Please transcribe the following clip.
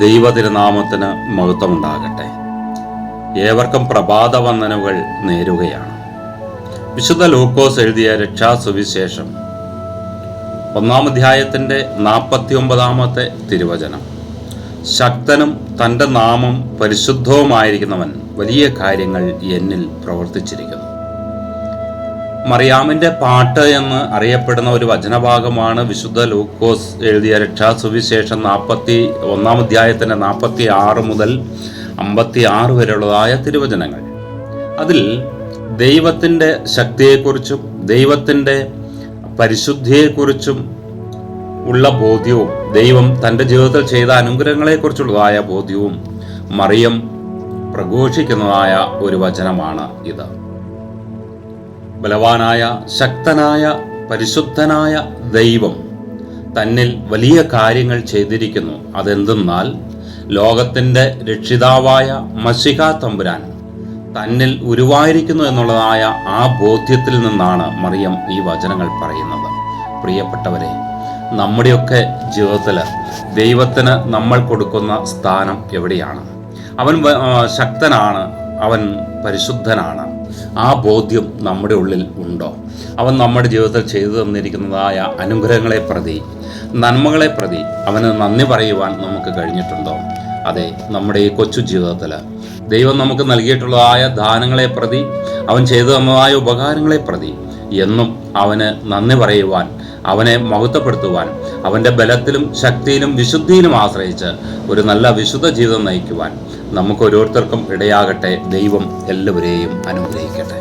ദൈവ തിരുനാമത്തിന് മഹത്വമുണ്ടാകട്ടെ. ഏവർക്കും പ്രഭാത വന്ദനകൾ നേരുകയാണ്. വിശുദ്ധ ലൂക്കോസ് എഴുതിയ രക്ഷാസുവിശേഷം ഒന്നാം അധ്യായത്തിന്റെ നാൽപ്പത്തി ഒമ്പതാമത്തെ തിരുവചനം. ശക്തനും തന്റെ നാമം പരിശുദ്ധവുമായിരിക്കുന്നവൻ വലിയ കാര്യങ്ങൾ എന്നിൽ പ്രവർത്തിച്ചിരിക്കുന്നു. മറിയാമിന്റെ പാട്ട് എന്ന് അറിയപ്പെടുന്ന ഒരു വചനഭാഗമാണ് വിശുദ്ധ ലൂക്കോസ് എഴുതിയ രക്ഷാസുവിശേഷം നാൽപ്പത്തി ഒന്നാം അധ്യായത്തിന്റെ നാൽപ്പത്തി ആറ് മുതൽ അമ്പത്തി ആറ് വരെയുള്ളതായ തിരുവചനങ്ങൾ. അതിൽ ദൈവത്തിന്റെ ശക്തിയെക്കുറിച്ചും ദൈവത്തിന്റെ പരിശുദ്ധിയെക്കുറിച്ചും ഉള്ള ബോധ്യവും ദൈവം തന്റെ ജീവിതത്തിൽ ചെയ്ത അനുഗ്രഹങ്ങളെക്കുറിച്ചുള്ളതായ ബോധ്യവും മറിയം പ്രഘോഷിക്കുന്നതായ ഒരു വചനമാണ് ഇത്. ബലവാനായ ശക്തനായ പരിശുദ്ധനായ ദൈവം തന്നിൽ വലിയ കാര്യങ്ങൾ ചെയ്തിരിക്കുന്നു. അതെന്തെന്നാൽ ലോകത്തിന്റെ രക്ഷിതാവായ മഷിക തമ്പുരാൻ തന്നിൽ ഉരുവായിരിക്കുന്നു എന്നുള്ളതായ ആ ബോധ്യത്തിൽ നിന്നാണ് മറിയം ഈ വചനങ്ങൾ പറയുന്നത്. പ്രിയപ്പെട്ടവരെ നമ്മുടെയൊക്കെ ജീവിതത്തിൽ ദൈവത്തിന് നമ്മൾ കൊടുക്കുന്ന സ്ഥാനം എവിടെയാണ്? അവൻ ശക്തനാണ് അവൻ പരിശുദ്ധനാണ്. ആ ബോധ്യം നമ്മുടെ ഉള്ളിൽ ഉണ്ടോ? അവൻ നമ്മുടെ ജീവിതത്തിൽ ചെയ്തു തന്നിരിക്കുന്നതായ അനുഗ്രഹങ്ങളെ പ്രതി നന്മകളെ പ്രതി അവന് നന്ദി പറയുവാൻ നമുക്ക് കഴിഞ്ഞിട്ടുണ്ടോ? അതെ നമ്മുടെ ഈ കൊച്ചു ജീവിതത്തിൽ ദൈവം നമുക്ക് നൽകിയിട്ടുള്ളതായ ദാനങ്ങളെ പ്രതി അവൻ ചെയ്തു തന്നതായ ഉപകാരങ്ങളെ പ്രതി. എന്നും അവന് നന്ദി പറയുവാൻ അവനെ മഹത്വപ്പെടുത്തുവാൻ അവന്റെ ബലത്തിലും ശക്തിയിലും വിശുദ്ധിയിലും ആശ്രയിച്ച് ഒരു നല്ല വിശുദ്ധ ജീവിതം നയിക്കുവാൻ നമുക്ക് ഓരോരുത്തർക്കും ഇടയാകട്ടെ. ദൈവം എല്ലാവരെയും അനുഗ്രഹിക്കട്ടെ.